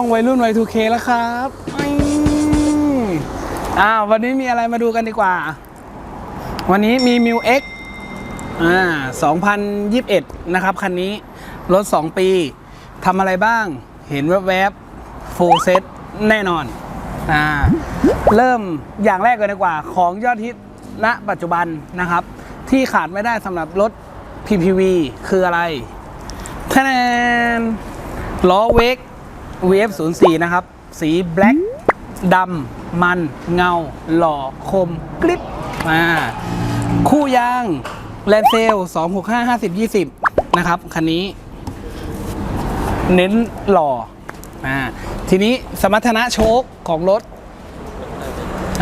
ต้องวัยรุ่นวัย 2K แล้วครับอ้าววันนี้มีอะไรมาดูกันดีกว่า วันนี้มี m ิว X อ่า2021 นะครับ คันนี้ รถ 2 ปีทำอะไรบ้าง เห็นแวบๆ full set แน่นอน อ่า เริ่มอย่างแรกเลยดีกว่า ของยอดฮิตณปัจจุบันนะครับ ที่ขาดไม่ได้สำหรับรถ PPV คืออะไรแนนล้อเวก VF04 นะครับ สีแบล็กดำมันเงา หล่อคมกริบอ่าคู่ยางแลนเซล265 50 20 นะครับ คันนี้ เน้นหล่ออ่าทีนี้สมรรถนะโชคของรถ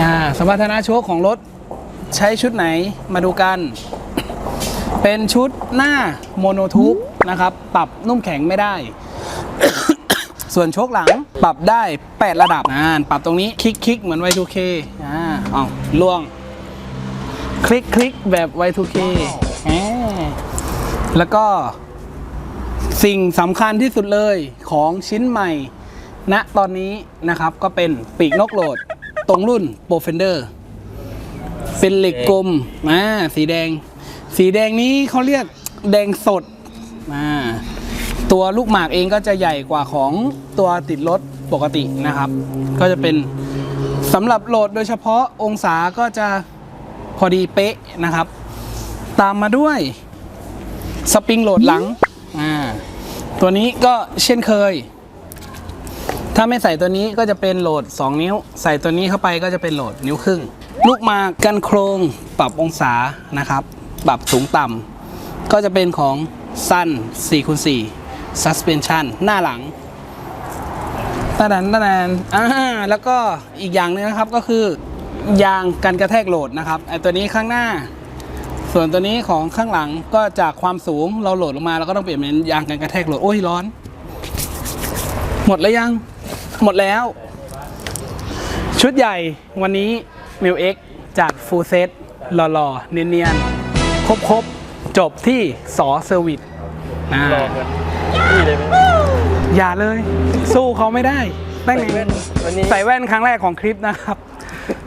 อ่าสมรรถนะโชคของรถใช้ชุดไหนมาดูกัน เป็นชุดหน้าโมโนทูบนะครับ ปรับนุ่มแข็งไม่ได้ ส่วนโชคหลังปรับได้ 8 ระดับอ่าปรับตรงนี้คลิกคลิกเหมือน Y2K อ่าอ๋อล่วง คลิกคลิกแบบ Y2K แหมแล้วก็สิ่งสำคัญที่สุดเลยของชิ้นใหม่ณตอนนี้นะครับก็เป็นปีกนกโหลด ตรงรุ่น p r o f e n d e r เป็นเหล็กกลมอ่าสีแดง สีแดงนี้เขาเรียกแดงสดอ่า ตัวลูกหมากเองก็จะใหญ่กว่าของตัวติดรถปกตินะครับ ก็จะเป็นสำหรับโหลดโดยเฉพาะองศาก็จะพอดีเป๊ะนะครับ ตามมาด้วยสปริงโหลดหลังอ่าตัวนี้ก็เช่นเคย ถ้าไม่ใส่ตัวนี้ก็จะเป็นโหลด 2 นิ้ว ใส่ตัวนี้เข้าไปก็จะเป็นโหลดนิ้วครึ่ง ลูกหมากกันโครงปรับองศานะครับ ปรับสูงต่ำก็จะเป็นของสั้น4คูณ4 suspension หน้าหลังตาดันตาดันอ่าแล้วก็อีกอย่างหนึงนะครับก็คือยางกันกระแทกโหลดนะครับไอตัวนี้ข้างหน้า ส่วนตัวนี้ของข้างหลังก็จากความสูงเราโหลดลงมาเราก็ต้องเปลี่ยนเป็นยางกันกระแทกโหลดโอ้ยร้อน หมดแล้วยัง หมดแล้ว ชุดใหญ่วันนี้มิวเอ็กจากฟูเซตหล่อๆ เนียนๆ ครบๆ จบที่สอเซอร์วิสอ่า นี่เลยไหมอย่าเลย สู้เขาไม่ได้ตั้งใส่แว่นวันนี้ใส่แว่นครั้งแรกของคลิปนะครับ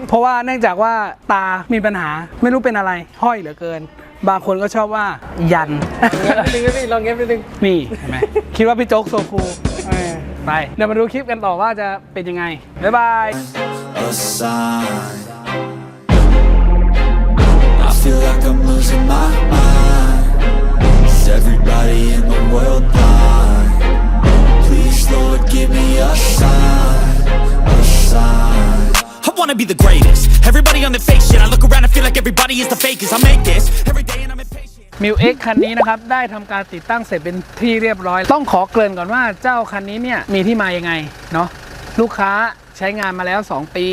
เพราะว่าเนื่องจากว่าตามีปัญหาไม่รู้เป็นอะไร ห้อยเหลือเกิน บางคนก็ชอบว่ายัน นิดนึงพี่ลองเงี้ยนิดนึงนี่เห็นไหมคิดว่าพี่โจ๊กโซคูลเออไป เดี๋ยวมาดูคลิปกันต่อว่าจะเป็นยังไง บ๊ายบาย a sign. I feel like I'm losing my mind. Be the greatest. Everybody on the fake shit. I look around and feel like everybody is the fakest. I make this every day and I'm impatient. มิวเอ็กคันนี้นะครับ ได้ทำการติดตั้งเสร็จเป็นที่เรียบร้อย ต้องขอเกริ่นก่อนว่าเจ้าคันนี้เนี่ย มีที่มายังไง เนาะลูกค้าใช้งานมาแล้ว 2 ปี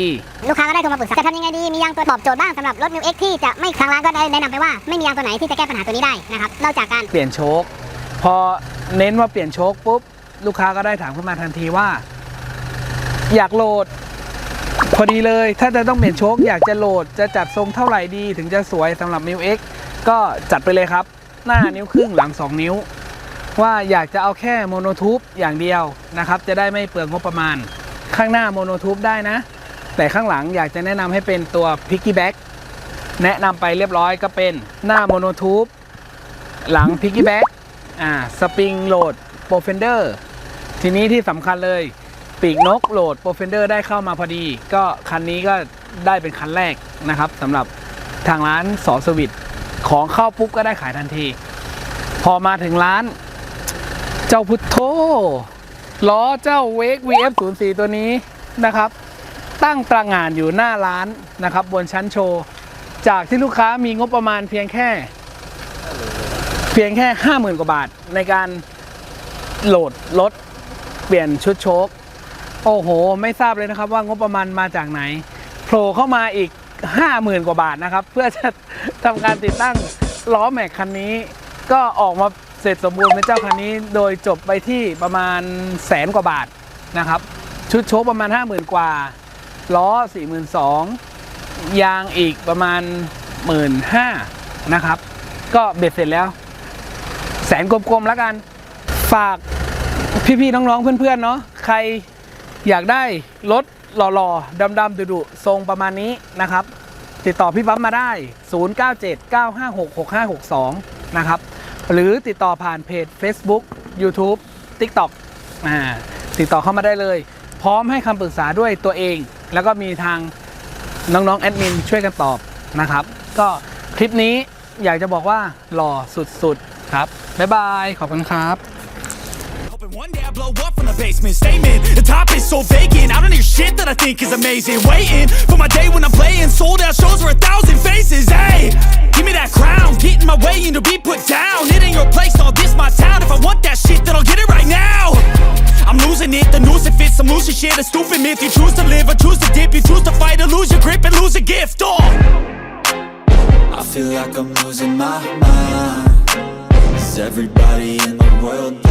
ลูกค้าก็ได้โทรมาปรึกษาจะทำยังไงดี มียางตัวตอบโจทย์บ้างสำหรับรถ New X ที่จะไม่ทางร้านก็ได้แนะนำไปว่าไม่มียางตัวไหนที่จะแก้ปัญหาตัวนี้ได้นะครับนอกจากการเปลี่ยนโชคพอเน้นว่าเปลี่ยนโชคปุ๊บลูกค้าก็ได้ถามขึ้นมาทันทีว่า อยากโหลด พอดีเลย ถ้าจะต้องเปลี่ยนโชคอยากจะโหลดจะจัดทรงเท่าไหร่ดีถึงจะสวยสำหรับ m ิว X ก็จัดไปเลยครับ หน้านิ้วครึ่งหลัง 2 นิ้ว ว่าอยากจะเอาแค่โมโนทูบอย่างเดียวนะครับ จะได้ไม่เปลืองงบประมาณ ข้างหน้าโมโนทูบได้นะ แต่ข้างหลังอยากจะแนะนำให้เป็นตัวพิกกี้แบ็กแนะนำไปเรียบร้อยก็เป็นหน้าโมโนทูบหลังพิกกี้แบ็กอ่าสปริงโหลดโปรเฟนเดอร์ทีนี้ที่สำคัญเลย ปีกนกโหลดโปรเฟนเดอร์ได้เข้ามาพอดี ก็คันนี้ก็ได้เป็นคันแรกนะครับสำหรับทางร้านสอสวิตของเข้าปุ๊บก็ได้ขายทันที พอมาถึงร้าน เจ้าพุทโธล้อเจ้าเวก VF04 ตัวนี้นะครับ ตั้งตระงานอยู่หน้าร้านนะครับ บนชั้นโชว์ จากที่ลูกค้ามีงบประมาณเพียงแค่ เพียงแค่ 50,000 กว่าบาท ในการโหลดรถเปลี่ยนชุดโชค โอ้โห ไม่ทราบเลยนะครับว่างบประมาณมาจากไหนโผล่เข้ามาอีก 50,000 กว่าบาทนะครับ เพื่อจะทำการติดตั้งล้อแม็กคันนี้ ก็ออกมาเสร็จสมบูรณ์ในเจ้าคันนี้ โดยจบไปที่ประมาณแสนกว่าบาทนะครับ ชุดโชคประมาณ 50,000 กว่า ล้อ 42,000 ยางอีกประมาณ 15,000นะครับ ก็เบ็ดเสร็จแล้ว แสนกลมๆแล้วกันฝากพี่ๆน้องๆเพื่อนๆเนาะใคร อยากได้รถหล่อๆดำๆดุๆทรงประมาณนี้นะครับ ติดต่อพี่ปั๊มมาได้ 0979566562 นะครับ หรือติดต่อผ่านเพจ Facebook YouTube TikTok อ่าติดต่อเข้ามาได้เลย พร้อมให้คำปรึกษาด้วยตัวเอง แล้วก็มีทางน้องๆแอดมินช่วยกันตอบนะครับ ก็คลิปนี้อยากจะบอกว่าหล่อสุดๆครับ บ๊ายบาย ขอบคุณครับ One day I blow up from the basement. Statement The top is so vacant. I don't hear shit that I think is amazing. Waiting for my day when I'm playing. Sold out shows for a thousand faces. Hey, give me that crown. Get in my way and to be put down. It ain't your place, no, this my town. If I want that shit, then I'll get it right now. I'm losing it, the noose it fits Some losing shit, a stupid myth. You choose to live or choose to dip. You choose to fight or lose your grip and lose a gift, oh. I feel like I'm losing my mind. Is everybody in the world?